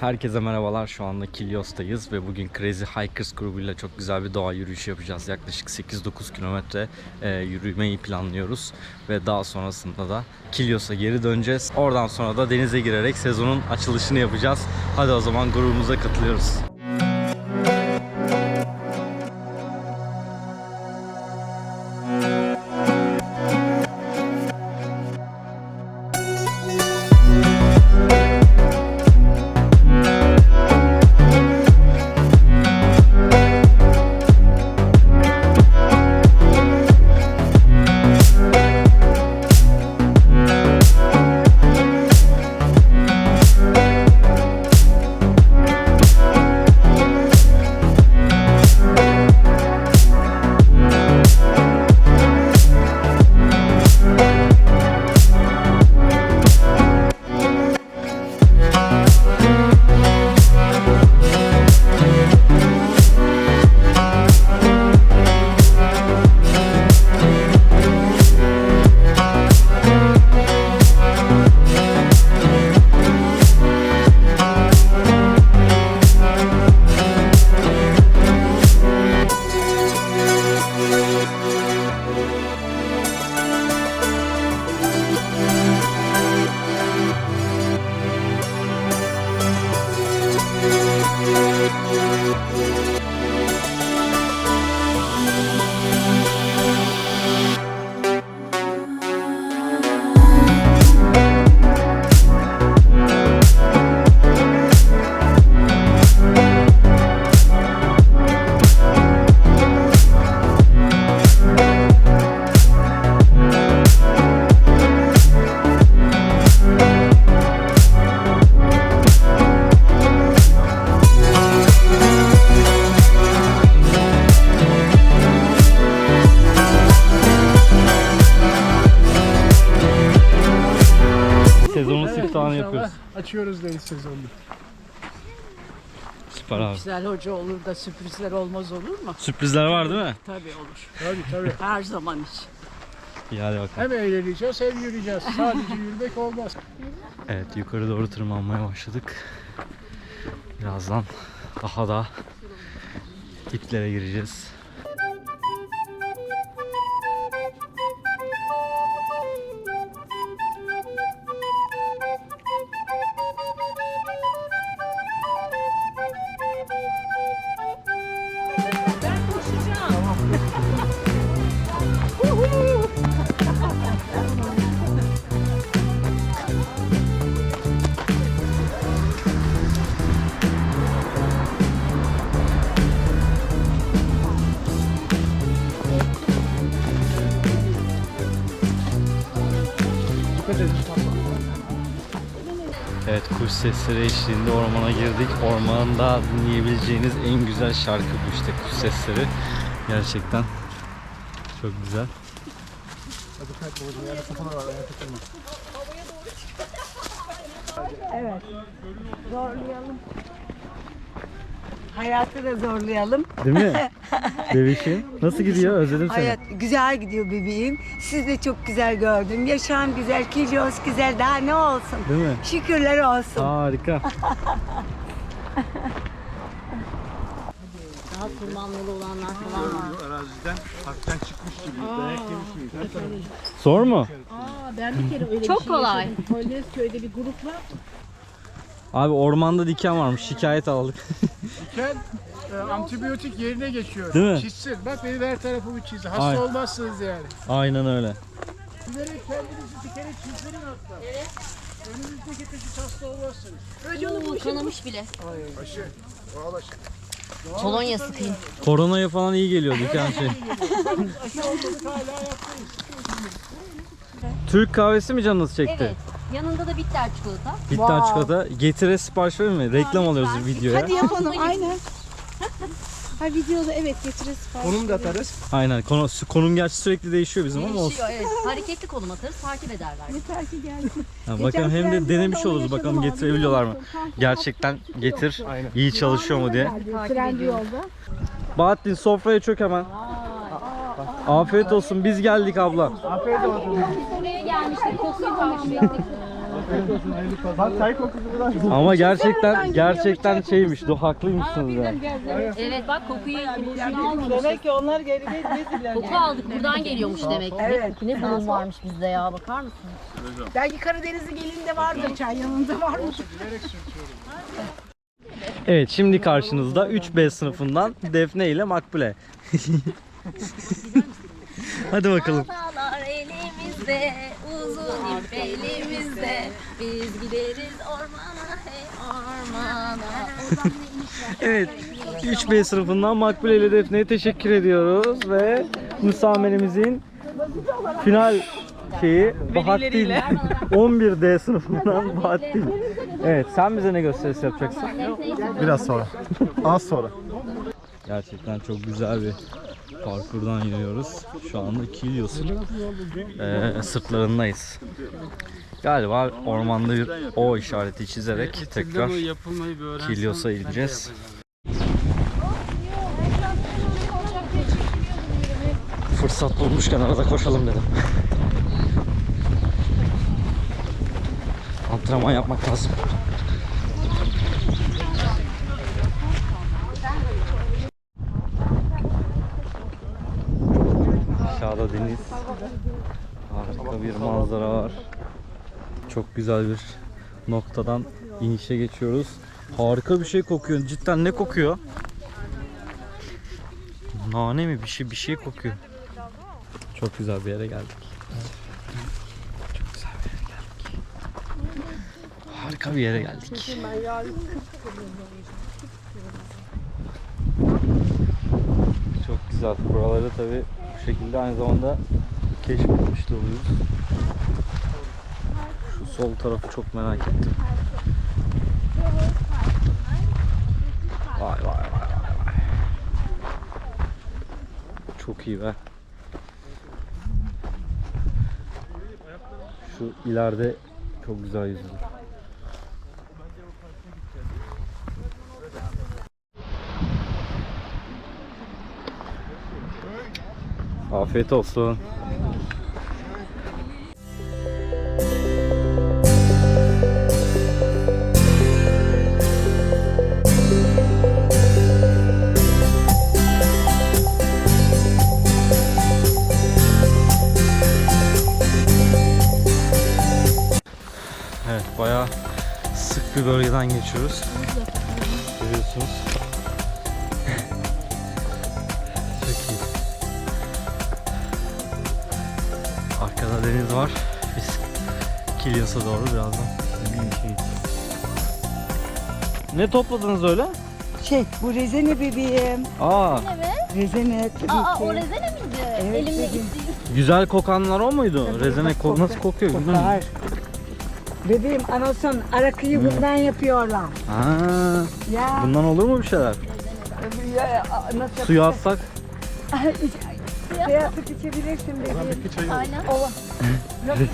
Herkese merhabalar. Şu anda Kilyos'tayız ve bugün Crazy Hikers grubuyla çok güzel bir doğa yürüyüşü yapacağız. Yaklaşık 8-9 kilometre e, yürümeyi planlıyoruz ve daha sonrasında da Kilyos'a geri döneceğiz. Oradan sonra da denize girerek sezonun açılışını yapacağız. Hadi o zaman grubumuza katılıyoruz. Açıyoruz deniz sezonunu. Süper abi. Güzel hoca olur da sürprizler olmaz olur mu? Sürprizler var değil mi? Tabii olur. Tabii tabii. Her zaman için. İyi hadi bakalım. Hem eğleneceğiz hem yürüyeceğiz. Sadece yürümek olmaz. Evet yukarı doğru tırmanmaya başladık. Birazdan daha da diplere gireceğiz. Kuş sesleri eşliğinde ormana girdik. Ormanda dinleyebileceğiniz en güzel şarkı bu işte kuş sesleri. Gerçekten çok güzel. Takılma. Zorlayalım. Hayatı da zorlayalım. Değil mi? Bebişim. Nasıl gidiyor? Özledim seni. Hayat güzel gidiyor bebeğim. Siz de çok güzel gördüm. Yaşam güzel, Kilyos güzel. Daha ne olsun? Değil mi? Şükürler olsun. Harika. Daha tırmanmalı olanlar falan var. Araziden parktan çıkmış gibi. Dayak yemiş gibi. Sor mu? Aa, ben bir kere öyle Çok bir şey kolay. yaşadım. Polonezköy'de bir grupla Abi ormanda diken varmış. Şikayet aldık. Diken e, antibiyotik yerine geçiyor. Değil mi? Çizsin. Bak benim her tarafımı çizdi. Hasta Ay. olmazsınız yani. Aynen öyle. Bilerek kendinizi dikene çizdirin hatta. Evet. Önünüzdeki teşhis hasta olmazsınız. Oo, kanamış bile. Başı. Ağlaş. Kolonya sıkayım. Koronaya falan iyi geliyor diken şey. Türk kahvesi mi canınız çekti? Evet. Yanında da bitter çikolata. Bitter çikolata. Getire sipariş verir mi? Reklam alıyoruz videoya. Hadi yapalım aynen. Ha videoda evet getiririz falan. Konum da atarız. Aynen. Konu, konum gerçi sürekli değişiyor bizim ama olsun. Değişiyor evet. Hareketli konum atarız takip ederler. Yeter ki gelsin. Ha, bakalım hem de denemiş oluruz bakalım getirebiliyorlar mı? Gerçekten getir iyi çalışıyor mu diye. Trendi yolda. Bahattin sofraya çök hemen. Afiyet olsun biz geldik abla. Afiyet olsun. Gelmiştik. Kokuyu karşıladık. Bak çay kokusu buradan. Ama gerçekten gerçekten şeymiş. Do haklıymışsınız ya. Evet bak kokuyu boşuna almamışız. Demek ki onlar geri gelmediler. Koku aldık buradan geliyormuş demek ki. Evet. Ne burun varmış bizde ya bakar mısın? Belki Karadenizli gelinde vardır çay yanında var mı? Evet şimdi karşınızda 3B sınıfından Defne ile Makbule. Hadi bakalım. Dağlar elimizde, uzun ip elimizde. Biz gideriz ormana, hey ormana. Evet 3B sınıfından Makbule ile Defne'ye teşekkür ediyoruz ve müsamenemizin final şeyi Bahattin 11D sınıfından Bahattin. Evet sen bize ne gösterisi yapacaksın? Biraz sonra. Az sonra. Gerçekten çok güzel bir parkurdan yürüyoruz. Şu anda Kilyos'un eee sırtlarındayız. Galiba ormanda bir O işareti çizerek tekrar Kilyos'a ineceğiz. Fırsat bulmuşken arada koşalım dedim. Antrenman yapmak lazım. Aşağıda deniz. Harika bir manzara var. Çok güzel bir noktadan inişe geçiyoruz. Harika bir şey kokuyor. Cidden ne kokuyor? Nane mi? Bir şey bir şey kokuyor. Çok güzel bir yere geldik. Çok güzel bir yere geldik. Harika bir yere geldik. Çok güzel. Buraları tabi bu şekilde aynı zamanda keşfetmiş oluyoruz. Sol tarafı çok merak ettim. Vay vay vay vay vay. Çok iyi be. Şu ileride çok güzel yüzülür. Afiyet olsun. Bir bölgeden geçiyoruz. Görüyorsunuz. Çok iyi. Arkada deniz var. Biz Kilyos'a doğru birazdan ineceğiz. Ne topladınız öyle? Şey bu rezene bebeğim. Aa, Rezene tabii Aa ki. o rezene miydi? Evet, Elimle gitti. güzel kokanlar o muydu? Rezene ko- nasıl kokuyor? bilmiyorum. Kokar. Bebeğim anason arakıyı bundan yapıyorlar. Ha, Ya. bundan olur mu bir şeyler? ya nasıl Suya atsak Suya atıp içebilirsin bebeğim. Aynen.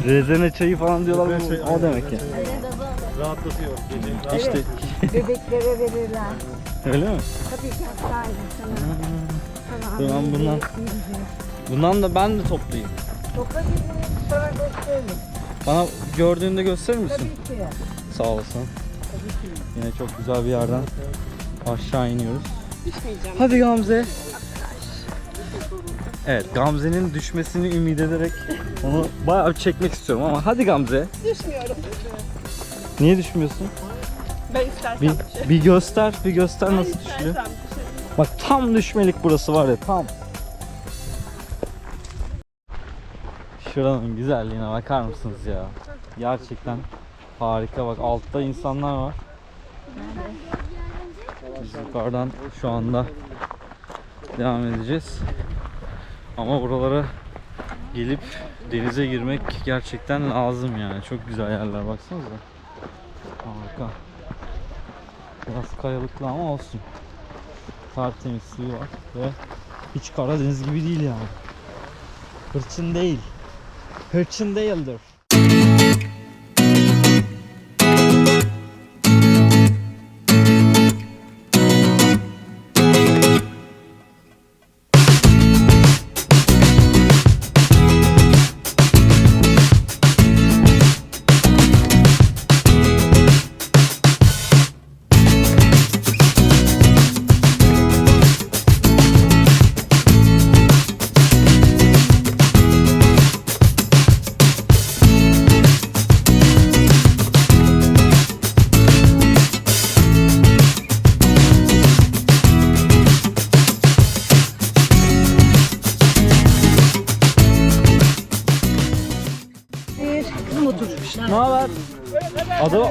rezene çayı falan diyorlar. Bu, o demek ki. Rahatlatıyor. Gece. İşte Bebeklere verirler. öyle mi? Tabii ki hastaydı sana. Sana Tamam, annenin bundan. Bundan da ben de toplayayım. Toplayabilirim sana gösteririm. Bana gördüğünde gösterir misin? Tabii ki. Sağ olasın. Yine çok güzel bir yerden aşağı iniyoruz. Hadi Gamze. Evet Gamze'nin düşmesini ümit ederek onu bayağı çekmek istiyorum ama hadi Gamze. Düşmüyorum. Niye düşmüyorsun? Ben istersen Bir, bir göster, bir göster nasıl düşüyor. düşerim. Bak tam düşmelik burası var ya tam. Şuranın güzelliğine bakar mısınız ya? Gerçekten harika bak altta insanlar var. Biz yukarıdan şu anda devam edeceğiz. Ama buralara gelip denize girmek gerçekten lazım yani. Çok güzel yerler baksanıza. Harika. Biraz kayalıklı ama olsun. Tertemiz suyu var ve hiç Karadeniz gibi değil yani. Hırçın değil. Hırçın değildir.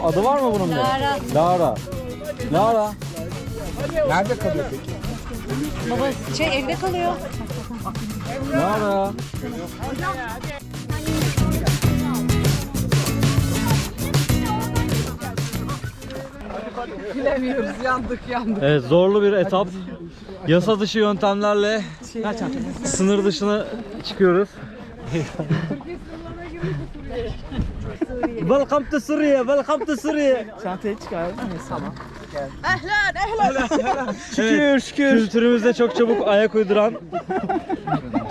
Adı var mı bunun? Lara. Lara. Lara. Nerede kalıyor peki? Şey evde kalıyor. Lara. Bilemiyoruz yandık yandık. Evet zorlu bir etap. Yasa dışı yöntemlerle sınır dışına çıkıyoruz. Welcome to Suriye, welcome to Suriye. Çantayı çıkar. Tamam. Şükür şükür. Kültürümüze çok çabuk ayak uyduran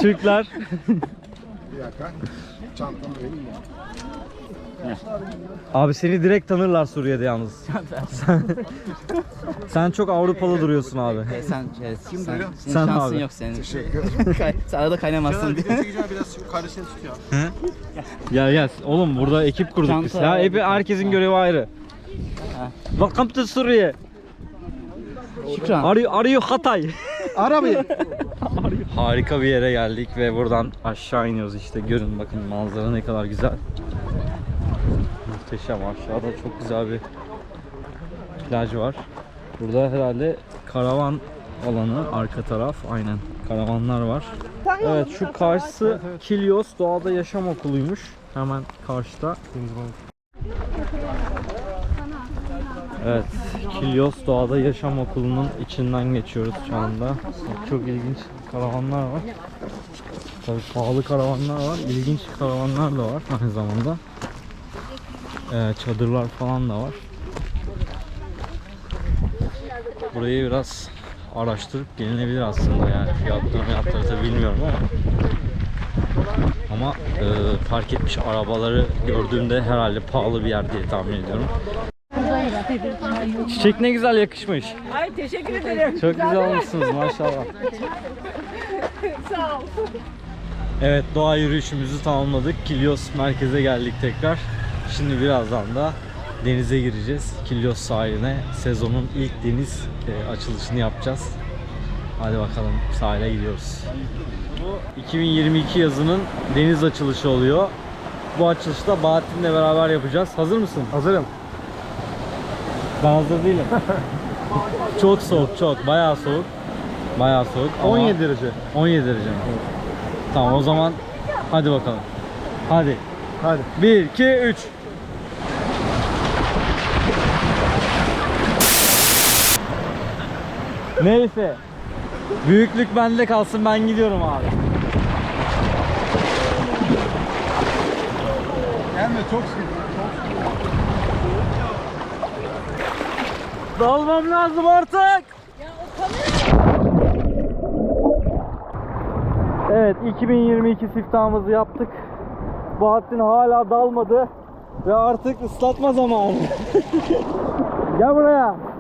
Türkler. Çantamı vereyim mi? Abi seni direkt tanırlar Suriye'de yalnız. sen, sen çok Avrupalı duruyorsun abi. E, sen, e, sen, senin Sen şansın abi. yok senin. Kay- sen arada kaynamazsın diye. Biraz kardeşini tutuyor. Ya gel oğlum burada ekip kurduk biz. Çanta Ya abi. hep herkesin görevi ayrı. Welcome to Suriye. Şükran. Are you, are you Hatay? Arabayı. Harika bir yere geldik ve buradan aşağı iniyoruz işte. Görün bakın manzara ne kadar güzel. Muhteşem aşağıda çok güzel bir plaj var. Burada herhalde karavan alanı arka taraf aynen karavanlar var. Evet şu karşısı Kilyos Doğada Yaşam Okulu'ymuş. Hemen karşıda. Evet, Kilyos Doğada Yaşam Okulu'nun içinden geçiyoruz şu anda. Çok ilginç karavanlar var. Tabii pahalı karavanlar var, ilginç karavanlar da var aynı zamanda. Ee, çadırlar falan da var. Burayı biraz araştırıp gelinebilir aslında yani fiyatları fiyatları tabii bilmiyorum ama ama e, park etmiş arabaları gördüğümde herhalde pahalı bir yer diye tahmin ediyorum. Çiçek ne güzel yakışmış. Ay teşekkür ederim. Çok güzel olmuşsunuz maşallah. Sağ ol. Evet doğa yürüyüşümüzü tamamladık. Kilyos merkeze geldik tekrar. Şimdi birazdan da denize gireceğiz. Kilyos sahiline sezonun ilk deniz e, açılışını yapacağız. Hadi bakalım sahile gidiyoruz. Bu 2022 yazının deniz açılışı oluyor. Bu açılışı da Bahattin'le beraber yapacağız. Hazır mısın? Hazırım. Ben hazır değilim. çok soğuk, çok. Bayağı soğuk. Bayağı soğuk. ama- 17 derece. 17 derece mi? Tamam o zaman hadi bakalım. Hadi. Hadi. 1 2 3 Neyse. Büyüklük bende kalsın ben gidiyorum abi. Gelme çok sıkıntı. Dalmam lazım artık. Evet 2022 siftahımızı yaptık. Bahattin hala dalmadı ve artık ıslatma zamanı. Gel buraya.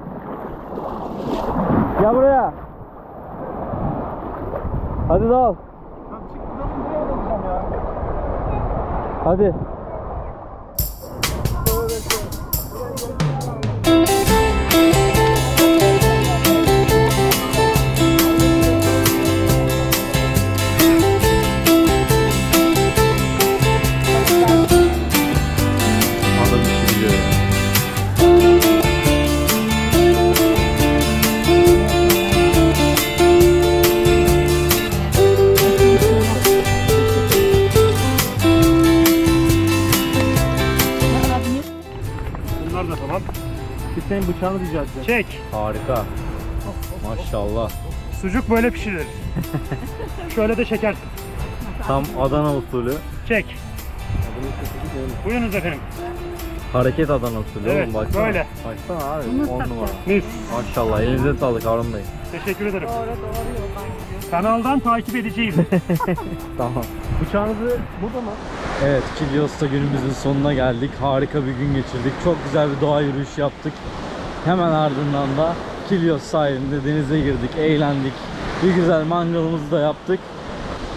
Gel buraya. Hadi dal. Hadi. Harika. Maşallah. Sucuk böyle pişirilir. Şöyle de çekersin. Tam Adana usulü. Çek. Buyurunuz efendim. Hareket Adana usulü Evet, oğlum baksana. böyle. Baksana abi 10 numara. Mis. Maşallah elinize sağlık Harun Bey. Teşekkür ederim. Kanaldan takip edeceğim. Tamam. Bıçağınızı burada mı? Evet Kilyos'ta günümüzün sonuna geldik. Harika bir gün geçirdik. Çok güzel bir doğa yürüyüşü yaptık. Hemen ardından da Kilyos sahilinde denize girdik, eğlendik. Bir güzel mangalımızı da yaptık.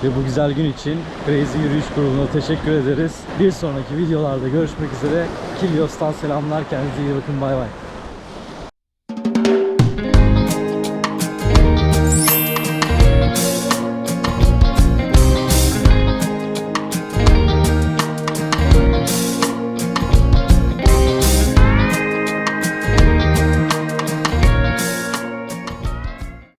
Ve bu güzel gün için Crazy Yürüyüş grubuna teşekkür ederiz. Bir sonraki videolarda görüşmek üzere. Kilyos'tan selamlar. Kendinize iyi bakın. Bay bay.